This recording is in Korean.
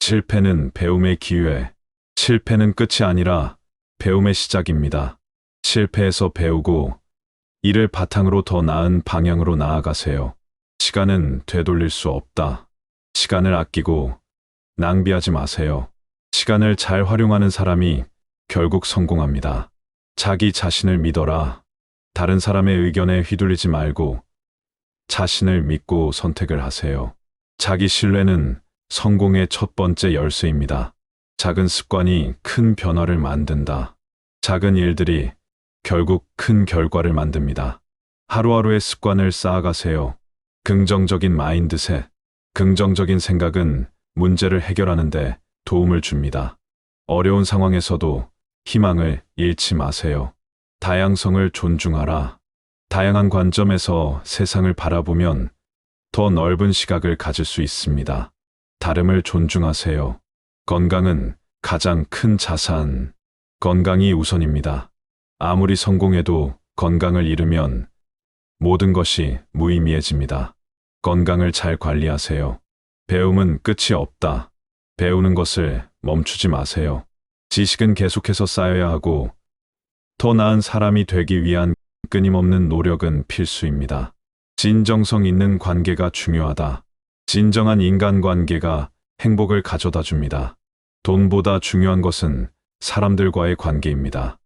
실패는 배움의 기회. 실패는 끝이 아니라 배움의 시작입니다. 실패에서 배우고 이를 바탕으로 더 나은 방향으로 나아가세요. 시간은 되돌릴 수 없다. 시간을 아끼고 낭비하지 마세요. 시간을 잘 활용하는 사람이 결국 성공합니다. 자기 자신을 믿어라. 다른 사람의 의견에 휘둘리지 말고 자신을 믿고 선택을 하세요. 자기 신뢰는 성공의 첫 번째 열쇠입니다. 작은 습관이 큰 변화를 만든다. 작은 일들이 결국 큰 결과를 만듭니다. 하루하루의 습관을 쌓아가세요. 긍정적인 마인드셋, 긍정적인 생각은 문제를 해결하는데 도움을 줍니다. 어려운 상황에서도 희망을 잃지 마세요. 다양성을 존중하라. 다양한 관점에서 세상을 바라보면 더 넓은 시각을 가질 수 있습니다. 다름을 존중하세요. 건강은 가장 큰 자산. 건강이 우선입니다. 아무리 성공해도 건강을 잃으면 모든 것이 무의미해집니다. 건강을 잘 관리하세요. 배움은 끝이 없다. 배우는 것을 멈추지 마세요. 지식은 계속해서 쌓여야 하고 더 나은 사람이 되기 위한 끊임없는 노력은 필수입니다. 진정성 있는 관계가 중요하다. 진정한 인간관계가 행복을 가져다 줍니다. 돈보다 중요한 것은 사람들과의 관계입니다.